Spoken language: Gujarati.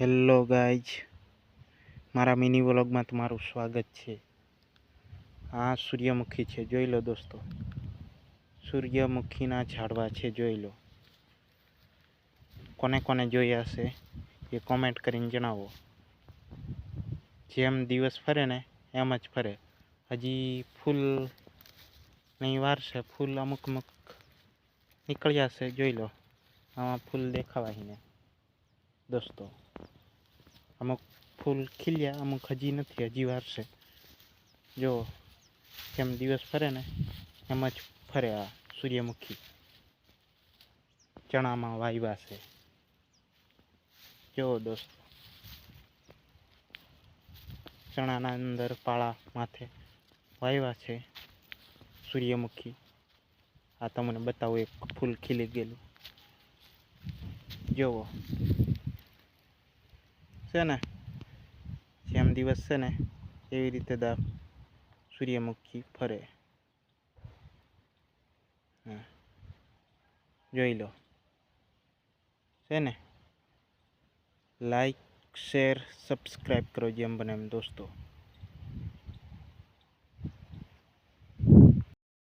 હેલો ગાઈઝ મારા મિની વ્લોગમાં તમારું સ્વાગત છે. આ સૂર્યમુખી છે. જોઈ લો દોસ્તો. સૂર્યમુખીના ઝાડવા છે, જોઈ લો. કોને કોને જોયા હશે એ કોમેન્ટ કરીને જણાવો. જેમ દિવસ ફરે ને એમ જ ફરે. હજી ફૂલ નહીં વાર છે, ફૂલ અમુક અમુક નીકળ્યા છે, જોઈ લો. આમાં ફૂલ દેખાવાય ને દોસ્તો અમુક ફૂલ ખીલ્યા અમુક હજી નથી, હજી વાર છે. જો, જેમ દિવસ ફરે ને, એમ જ ફરે આ સૂર્યમુખી. ચણામાં વાવ્યા છે. જો દોસ્તો, ચણાના અંદર પાળા માથે વાવ્યા છે સૂર્યમુખી. આ તમને બતાવું, એક ફૂલ ખીલી ગયેલું. જોવો. છે ને? જેમ દિવસ છે ને, એવી રીતે દા સૂર્યમુખી ફરે. જોઈ લો. છે ને? લાઈક, શેર, સબસ્ક્રાઈબ કરો જેમ બને એમ, દોસ્તો.